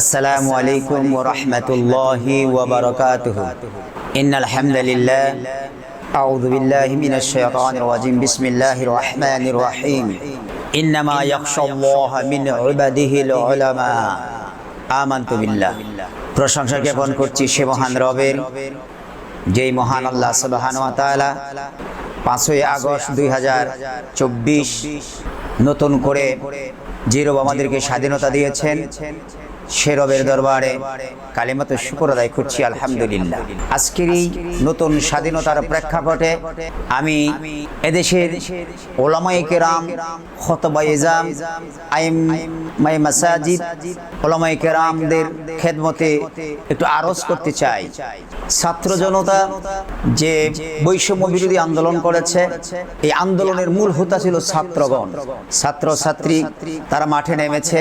আসসালামু আলাইকুম ওয়া রাহমাতুল্লাহি ওয়া বারাকাতুহু। ইন্নাল হামদুলিল্লাহ। আউযু বিল্লাহি মিনাশ শাইতানির রাজিম। বিসমিল্লাহির রাহমানির রাহিম। ইন্নামা ইয়াখশাল্লাহু মিন ইবাদিহিল উলামা। আমানতু বিল্লাহ। প্রশংসা জ্ঞাপন করছি সে মহান রবের। যেই মহান আল্লাহ সুবহান ওয়া তাআলা পাঁচই আগস্ট দুই নতুন করে জিরোব আমাদেরকে স্বাধীনতা দিয়েছেন সে রবের দরবারে কালিমাত শুকর আদায় করছি, আলহামদুলিল্লাহ। আজকের এই নতুন স্বাধীনতার প্রেক্ষাপটে আমি এদেশের ওলামাই কেরাম আইম মাই মাসাজিদ খেদমতে একটু আরজ করতে চাই। ছাত্র জনতা যে বৈষম্য বিরোধী আন্দোলন করেছে, এই আন্দোলনের মূল হোতা ছিল ছাত্রগণ। ছাত্র ছাত্রী তারা মাঠে নেমেছে।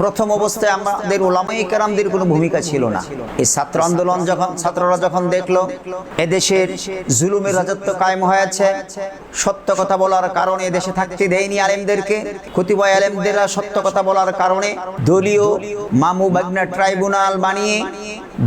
প্রথম অবস্থায় আমাদের ওলামাই কেরামদের কোনো ভূমিকা ছিল না। এই ছাত্র আন্দোলন যখন ছাত্ররা যখন দেখল, এদেশের জুলুমের রাজত্ব কায়েম হয়েছে, সত্য কথা বলার কারণে এদেশে থাকতে দেয়নি আলেমদেরকে। কতিপয় আলেমদেরা সত্য কথা বলার কারণে দলীয় মামু বাগনা ট্রাইব্যুনাল বানিয়ে,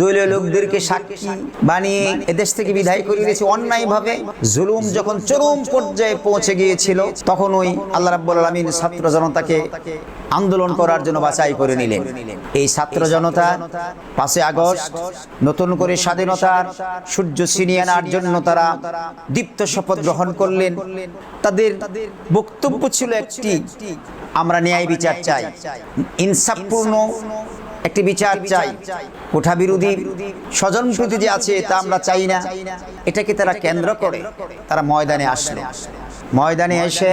দলীয় লোকদেরকে সাক্ষী বানিয়ে এদেশ থেকে বিদায় করে দিয়েছে। অন্যায়ভাবে জুলুম যখন চরম পর্যায়ে পৌঁছে গিয়েছিল, তখন ওই আল্লাহ রাব্বুল আলামিন ছাত্র জনতাকে আন্দোলন করার জন্য বাছাই করে নিলেন। এই ছাত্র জনতা পাঁচই আগস্ট নতুন করে স্বাধীনতার সূর্য ছিনিয়ে আনার জন্য তারা দীপ্ত শপথ গ্রহণ করলেন। তাদের বক্তব্য ছিল একটি আমরা ন্যায় বিচার চাই। ইনসাফপূর্ণ একটি বিচার চাই। কোঠা বিরোধী স্বজন প্রীতি যে আছে তা আমরা চাই না। এটাকে তারা কেন্দ্র করে তারা ময়দানে আসলো। ময়দানে এসে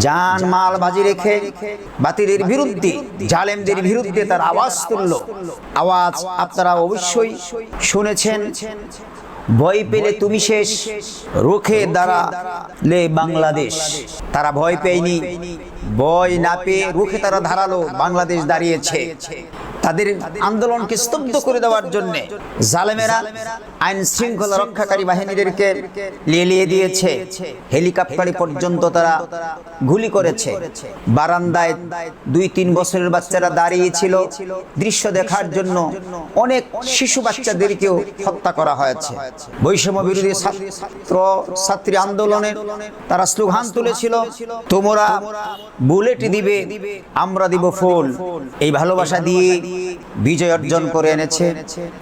জান মাল বাজি রেখে বাতিলের বিরুদ্ধে জালেমদের বিরুদ্ধে তার আওয়াজ তুলল। আওয়াজ আপনারা অবশ্যই শুনেছেন। ভয় পেলে তুমি শেষ। রুখে দাঁড়ালে বাংলাদেশ। তারা ভয় পেয়নি। ভয় না পেয়ে রুখে তারা ধারালো বাংলাদেশ দাঁড়িয়েছে। তাদের আন্দোলনকে স্তব্ধ করে দেওয়ার জন্য জালেমেরা আইন শৃঙ্খলা রক্ষাকারী বাহিনীদেরকে লেলিয়ে দিয়েছে। হেলিকপ্টারে পর্যন্ত তারা গুলি করেছে। বারান্দায় দুই তিন বছরের বাচ্চারা দাঁড়িয়েছিল। দৃশ্য দেখার জন্য অনেক শিশু বাচ্চাদেরকেও হত্যা করা হয়েছে। বৈষম্য বিরোধী ছাত্র ছাত্রী আন্দোলনের তারা স্লোগান তুলেছিল, তোমরা বুলেট দিবে আমরা দিব ফুল। এই ভালোবাসা দিয়ে বিজয় অর্জন করে এনেছে।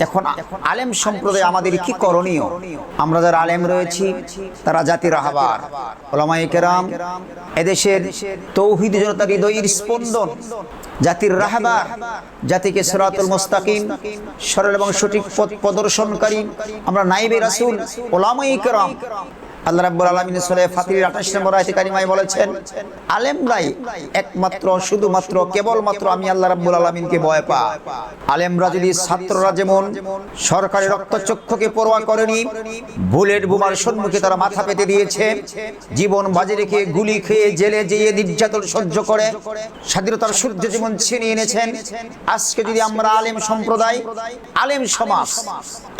এখন আলেম সম্প্রদায় আমাদের কি করণীয়? আমরা যারা আলেম রয়েছি তারা জাতির রাহাবার ওলামাই কেরাম এদেশের তৌহিদ জনতা হৃদয়ের স্পন্দন। জাতির রাহাবার জাতিকে সরাতুল মুস্তাকিম সরল এবং সঠিক পথ প্রদর্শনকারী আমরা নাইবে রাসুল ওলামাই কেরাম। আল্লাহ রাব্বুল আলামিন সূরা ফাতির 28 নম্বর আয়াতে কারিমায় বলেছেন একমাত্র, শুধুমাত্র, কেবলমাত্র আমি আল্লাহ রাব্বুল আলামিনকে ভয় আলেমরা যদি ছাত্ররা যেমন রক্তচক্ষুকে পরোয়া করেনি, বুলেট বোমার সম্মুখে তারা মাথা পেতে দিয়েছে, জীবন বাজে রেখে গুলি খেয়ে জেলে যেয়ে নির্যাতন সহ্য করে, স্বাধীনতার সূর্য জীবন ছিনিয়ে এনেছেন, আজকে যদি আমরা আলেম সম্প্রদায়, আলেম সমাজ,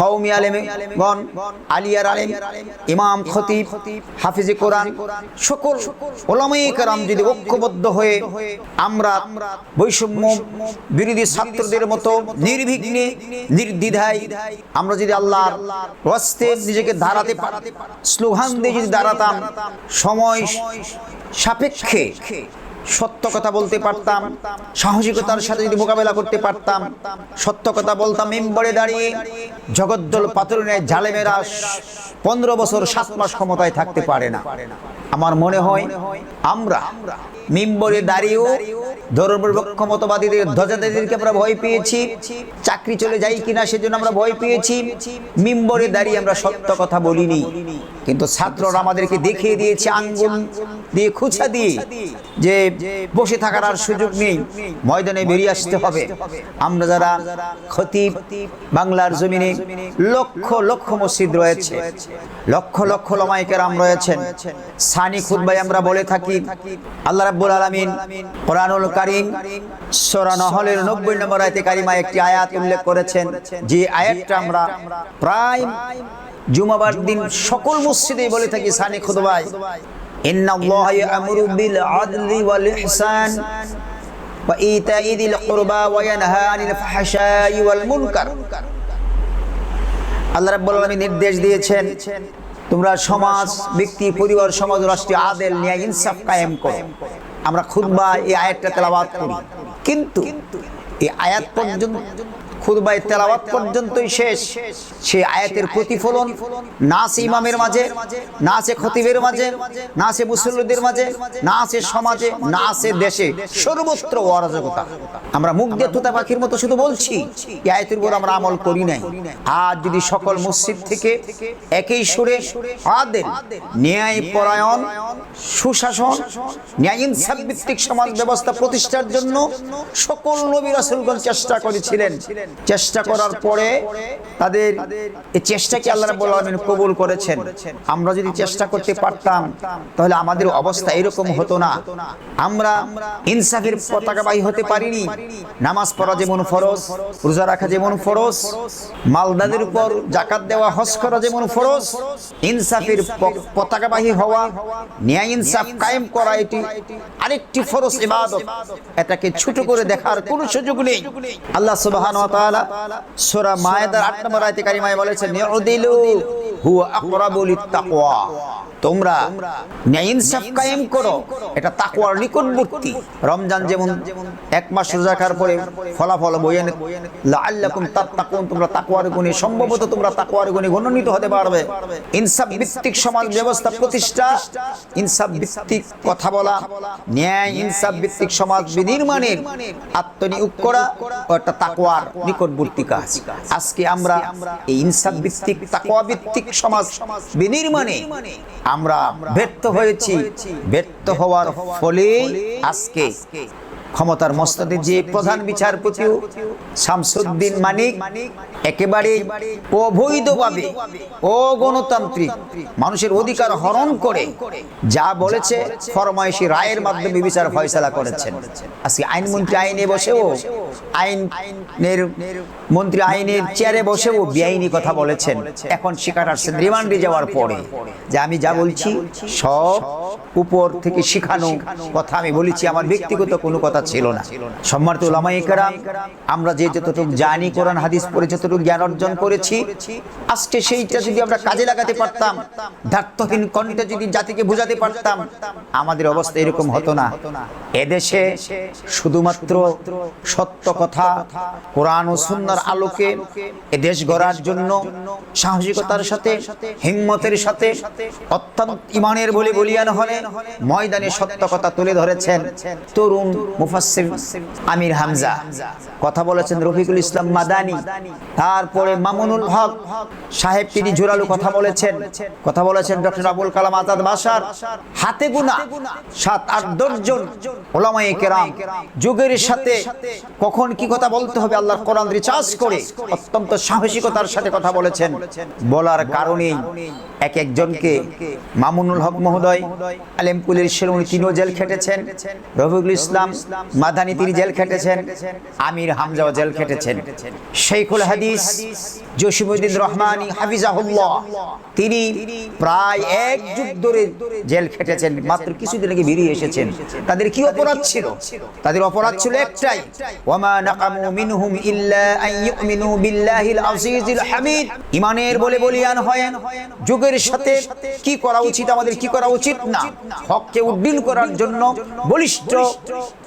কওমি আলেমগণ, আলিয়ার আলেম, ইমাম খতিব হাফিজে কোরআন, সকল ওলামাই কারাম যদি ঐক্যবদ্ধ হয়ে আমরা বৈষম্য বিরোধী ছাত্রদের মতো নির্বিঘ্নে, নির্দ্বিধায় আমরা যদি আল্লাহর ওয়াস্তে নিজেকে দাঁড়াতে স্লোগান দিয়ে যদি দাঁড়াতাম, সময় সাপেক্ষে সত্য কথা বলতে পারতাম, সাহসিকতার সাথে যদি মোকাবেলা করতে পারতাম, সত্য কথা বলতাম মেম্বরে দাঁড়িয়ে, জগদ্দল পাথর নেয় জালেমেরা পনেরো বছর সাত মাস ক্ষমতায় থাকতে পারে না। আমার মনে হয় আমরা মিম্বরে দাঁড়িয়েও ধর্মপক্ষ মতবাদীদের ধ্বজাদেরকে আমরা ভয় পেয়েছি। চাকরি চলে যাই কিনা সেজন্য আমরা ভয় পেয়েছি। মিম্বরে দাঁড়িয়ে আমরা সত্য কথা বলিনি। কিন্তু ছাত্ররা আমাদেরকে দেখিয়ে দিয়েছে আঙ্গুল দিয়ে খুঁচা দিয়ে যে বসে থাকার আর সুযোগ নেই। ময়দানে বেরিয়ে আসতে হবে। আমরা যারা খতিব, বাংলার জমিনে লক্ষ লক্ষ মসজিদ রয়েছে, লক্ষ লক্ষ লমাইকেরাম রয়েছেন সানি খুদ্ায় আমরা বলে থাকি। আল্লাহ রাব্বুল আলামিন কোরআনুল কারীম, সূরা নহলের 90 নম্বর আয়াতে কারিমা একটি আয়াত উল্লেখ করেছেন। যে আয়াতটা আমরা প্রায় জুমাবার দিন সকল মসজিদে বলে থাকি সানি খুদ্ায় ইন্না আল্লাহ ইয়ামুরু বিল আদলি ওয়াল ইহসান ওয়া দিল কুরবা ওয়া ইয়ানহা আনিল ফাহশাই ওয়াল মুনকার। আল্লাহ রাব্বুল আলামিন নির্দেশ দিয়েছেন তোমরা সমাজ, ব্যক্তি, পরিবার, সমাজ, রাষ্ট্র, আদেল ন্যায় ইনসাফ কায়েম করো। আমরা খুতবা এই আয়াতটা তেলাবাদ করি। কিন্তু এই আয়াত পর্যন্ত খুতবায় তেলাওয়াত পর্যন্তই শেষ। সেই আয়াতের প্রতিফলন না আছে ইমামের মাঝে না আছে খতিবের মাঝে না আছে মুসল্লিদের মাঝে না আছে সমাজে না আছে দেশে সর্বত্র অরাজকতা। আমরা মুখ দিয়ে তোতা পাখির মতো শুধু বলছি এই আয়াতের উপর আমরা আমল করি নাই। আজ যদি সকল মসজিদ থেকে একই সুরে আদেল ন্যায় পরায়ণ সুশাসন ন্যায় ইনসাফ ভিত্তিক সমাজ ব্যবস্থা প্রতিষ্ঠার জন্য সকল নবী রাসূলগণ চেষ্টা করেছিলেন। চেষ্টা করার পরে তাদের এই চেষ্টাকে আল্লাহ রাব্বুল আলামিন কবুল করেছেন। আমরা যদি চেষ্টা করতে পারতাম তাহলে আমাদের অবস্থা এরকম হতো না। আমরা ইনসাফের পতাকাবাহী হতে পারিনি। নামাজ পড়া যেমন ফরজ রোজা রাখা যেমন ফরজ মালদাদের উপর জাকাত দেওয়া হজ করা যেমন ফরজ ইনসাফের পতাকাবাহী হওয়া ন্যায় ইনসাফ কায়েম করা এটি আরেকটি ফরজ ইবাদত। এটাকে ছোট করে দেখার কোনো সুযোগ নেই। আল্লাহ সুবহানাহু ওয়া তাআলা সূরা মায়েদার 8 নম্বর আয়াতে কারিমায় বলেছেন, ইউদিলু হুয়া আকরাবু লিত্তাকওয়া। তোমরা ইনসাফ কায়েম করো, এটা তাকওয়ার নিকটবর্তী। রমজান যেমন এক মাস রোজা রাখার পরে ফলাফল লাআল্লাকুম তাত্তাকুন, তোমরা তাকওয়ার গুণে, সম্ভবত তোমরা তাকওয়ার গুণে গণনীত হতে পারবে। ইনসাফ ভিত্তিক সমাজ ব্যবস্থা প্রতিষ্ঠা, ইনসাফ ভিত্তিক কথা বলা, ন্যায় ইনসাফ ভিত্তিক সমাজ বিনির্মাণের আত্মনিয়োগ করা একটা তাকওয়ার। নিকটবর্তী কাজ। আজকে আমরা এই ইনসাফ ভিত্তিক তাকওয়া ভিত্তিক সমাজ বিনির্মাণে আমরা ব্যর্থ হয়েছি। ব্যর্থ হওয়ার ফলেই আজকে ক্ষমতার মস্তদে যে প্রধান বিচারপতি শামসুদ্দিন মানিক, একেবারে অবৈধভাবে, অগণতান্ত্রিক, মানুষের অধিকার হরণ করে যা বলেছে ফরমায়েশি রায়ের মাধ্যমে বিচার ফয়সালা করেছেন। আজকে আইনমন্ত্রী আইনে বসেও আইনের মন্ত্রী আইনের চেয়ারে বসেও বেআইনি কথা বলেছেন। এখন শিকার আসছেন, রিমান্ডে যাওয়ার পরে। যে আমি যা বলছি, সব উপর থেকে শিখানো কথা আমি বলেছি, আমার ব্যক্তিগত কোনো কথা ছিল না। সম্মানিত ওলামায়ে কেরাম, আমরা যে যতটুকু জানি, কোরআন, হাদিস পড়ে যতটুকু জ্ঞান অর্জন করেছি, আজকে সেইটা যদি আমরা কাজে লাগাতে পারতাম দার্থহীন কণ্ঠে যদি জাতিকে বোঝাতে পারতাম, আমাদের অবস্থা এরকম হতো না। এদেশে শুধুমাত্র সত্য কথা, কোরআন ও সুন্নার আলোকে এ দেশ গড়ার জন্য সাহসিকতার সাথে হিম্মতের সাথে অত্যন্ত ইমানের বলে বলিয়ান হলে ময়দানে সত্য কথা তুলে ধরেছেন তরুণ মুফাসসির আমির হামজা। কথা বলেছেন রফিকুল ইসলাম মাদানি। তারপরে মামুনুল হক। সাহেব তিনি জোরালো কথা বলেছেন। কথা বলেছেন। ডক্টর আবুল কালাম আজাদ বাসার। হাতে গুনা সাত আট দশজন ওলামায়ে কেরাম। যুগের সাথে কখন কি কথা বলতে হবে আল্লাহর কোরআন রিচার্জ? করে অত্যন্ত সাহসিকতার সাথে কথা বলেছেন। বলার কারণেই এক একজনকে মামুনুল হক মহোদয় আলেমকুলের শিরোমণি তিনিও জেল খেটেছেন, রফিকুল ইসলাম মাদানি তিনি জেল খেটেছেন, আমির হামজাও জেল খেটেছেন। শেখুল হাদিস জসিমুদ্দিন রহমানি, হাফিজাহুল্লাহ, তিনি প্রায় এক যুগ ধরে জেল খেটেছেন, মাত্র কিছুদিন আগে বেরিয়ে এসেছেন। তাদের কি অপরাধ ছিল? তাদের অপরাধ ছিল একটাই ওয়ামা নাকামু মিনহুম ইল্লা আন ইউমিনু বিল্লাহিল আজিজিল হামিদ। ঈমানের বলে বলিয়ান হয় যুগের সাথে কি করা উচিত, আমাদের কি করা উচিত? না। হককে উড্ডীন করার জন্য বলিষ্ঠ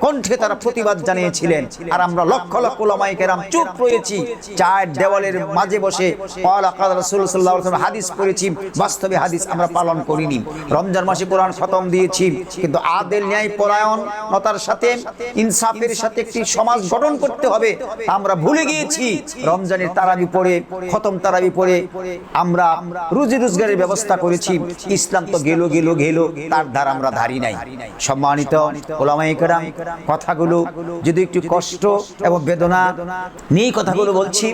কণ্ঠে তারা প্রতিবাদ জানিয়েছিলেন। আর আমরা লক্ষ লক্ষ ওলামায়ে কেরাম চুপ রয়েছি। চার দেওয়ালের মাঝে বসে হাদিস পড়েছি। বাস্তবে হাদিস আমরা পালন করিনি। রমজান মাসে কোরআন খতম দিয়েছি। কিন্তু আদেল ন্যায় পরায়ণতার সাথে, ইনসাফের সাথে একটি সমাজ গঠন করতে হবে। আমরা ভুলে গিয়েছি। রমজানের তারাবি পড়ে, খতম তারাবি পড়ে আমরা রুজি রোজগারের ব্যবস্থা করেছি। ইসলাম তো গেল গেল গেল, তার ধার আমরা ধারি নাই। সম্মানিত ওলামায়ে কথাগুলো যদি একটু কষ্ট এবং বেদনা নিয়ে কথাগুলো বলছি,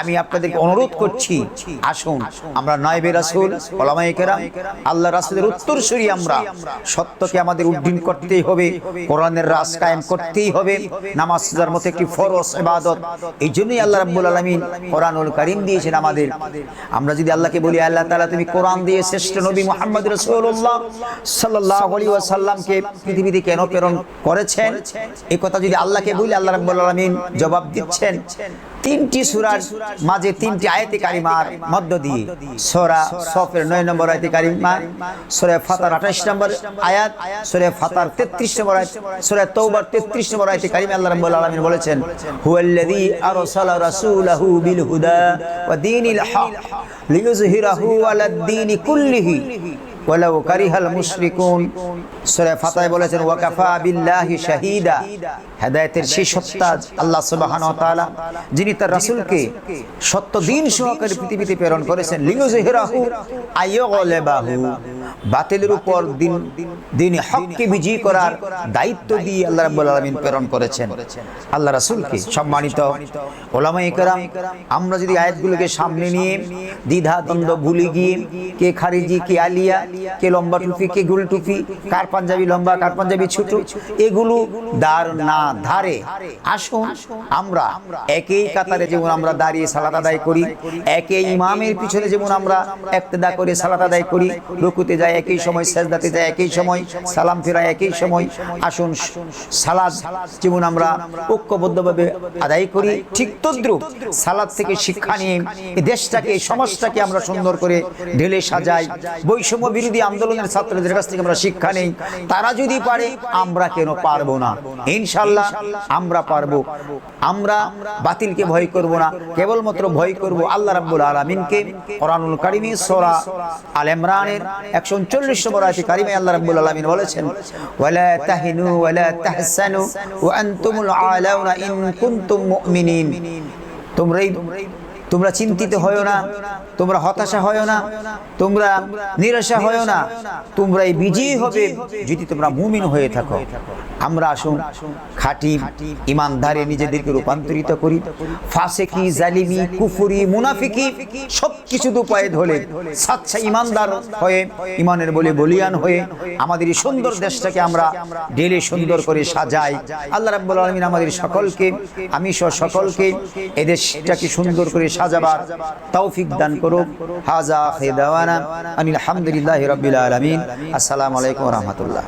আমি আপনাদেরকে অনুরোধ করছি, আসুন, আমরা নয়বে রাসূল, ওলামায়ে কেরাম, আল্লাহ রাসূলের উত্তরসূরি আমরা, সত্যকে আমাদের উদ্দিন করতেই হবে, কোরআনের রাজ কায়েম করতেই হবে, নামাজ রোজার মতো একটি ফরস ইবাদত। এই জন্যই আল্লাহ রাব্বুল আলামিন কোরআনুল কারীম দিয়েছেন আমাদের। আমরা যদি আল্লাহকে বলি, আল্লাহ তাআলা তুমি কোরআন দিয়ে শ্রেষ্ঠ নবী মুহাম্মদ রাসূলুল্লাহ সাল্লাল্লাহু আলাইহি ওয়াসাল্লামকে পৃথিবীতে কেন প্রেরণ করেছেন? এই কথা যদি আল্লাহকে বলি, আল্লাহ রাব্বুল আলামিন জবাব দিচ্ছেন। তিনটি সূরার মাঝে তিনটি আয়াতে কারিমার মধ্য দিয়ে সূরা সফের 9 নম্বর আয়াতে কারিমা সূরা ফাতার 28 নম্বর আয়াত, সূরা ফাতার 33 নম্বর আয়াত, সূরা তওবার 33 নম্বর আয়াতে কারিমা আল্লাহ রাব্বুল আলামিন বলেছেন, হুয়াল্লাযী আরসালা রাসূলাহু বিল হুদা ওয়া দীনিল হক। লিইয়ুযহিরাহু আলাদ দীনি কুল্লিহি, ওয়ালাউ কারিহাল মুশরিকুন। সূরা ফাতায় বলেছেন, ওয়াকাফা বিল্লাহি শাহিদা। হেদায়েতের সেই সত্তা আল্লাহ সুবহানাহু ওয়া তাআলা, যিনি তার রাসূলকে সত্য দিন সহকারে পৃথিবীতে প্রেরণ করেছেন। লিইয়ুযহিরাহু আইয়গলাবাহু। বাতিলের উপর দিন দিন হককে বিজয়ী করার দায়িত্ব দিয়ে আল্লাহ রাব্বুল আলামিন প্রেরণ করেছেন। আল্লাহ রাসূলকে সম্মানিত ওলামায়ে কেরাম আমরা যদি আয়াতগুলোকে সামনে নিয়ে দ্বিধা দ্বন্দ্ব ভুলে গিয়ে কে খারিজি কে আলিয়া কে লম্বা টুপি কে গুল টুপি কার পাঞ্জাবি লম্বা কার পাঞ্জাবি ছোট এগুলো দার না ধারে। আসুন আমরা একই কাতারে যেমন আমরা দাঁড়িয়ে সালাত আদায় করি একই ইমামের পিছনে যেমন আমরা একতেদা করে সালাত আদায় করি রুকুতে যায় একই সময় সেজদাতে যায় একই সময়, সালাম ফেরায় একই সময়। আসুন, সালাদ যেমন আমরা ঐক্যবদ্ধভাবে আদায় করি, ঠিক তদ্রুপ সালাদ থেকে শিক্ষা নিয়ে এই দেশটাকে, এই সমাজটাকে আমরা সুন্দর করে ঢেলে সাজাই। বৈষম্য বিরোধী আন্দোলনের ছাত্রদের কাছ থেকে আমরা শিক্ষা নেই। তারা যদি পারে, আমরা কেন পারব না? ইনশাল্লাহ আমরা পারব। আমরা বাতিলকে ভয় করব না। কেবলমাত্র ভয় করব আল্লাহ রাব্বুল আলামিনকে। কোরআনুল কারিমে সূরা আল ইমরানের 139 নম্বর আয়াতে কারিমে আল্লাহ রাব্বুল আলামিন বলেছেন, ওয়ালা তাহিনু ওয়ালা তাহসানু আলাউনা ইন মুমিনিন। তোমরাই তোমরা চিন্তিত হয়েও না, তোমরা হতাশা হয় না, তোমরা নিরাশা হয়েও না, তোমরা এই বিজয়ী হবে যদি তোমরা মুমিন হয়ে থাকো। আমরা আসুন, খাঁটি ইমানদারে নিজেদেরকে রূপান্তরিত করি। ফাসেকি, জালিমি, কুফুরি, মুনাফিকি সব কিছু উপায়ে ধরে সাচ্চা ইমানদার হয়ে, ইমানের বলে বলিয়ান হয়ে আমাদের এই সুন্দর দেশটাকে আমরা ডেলে সুন্দর করে সাজাই। আল্লাহ রাব্বুল আলামিন আমাদের সকলকে, আমি সহ সকলকে এই দেশটাকে সুন্দর করে সাজাবার তৌফিক দান করুক। হাজা খেদাওয়ানা আনিল হামদুলিল্লাহি রাব্বিল আলামিন। আসসালামু আলাইকুম ওয়া রাহমাতুল্লাহ।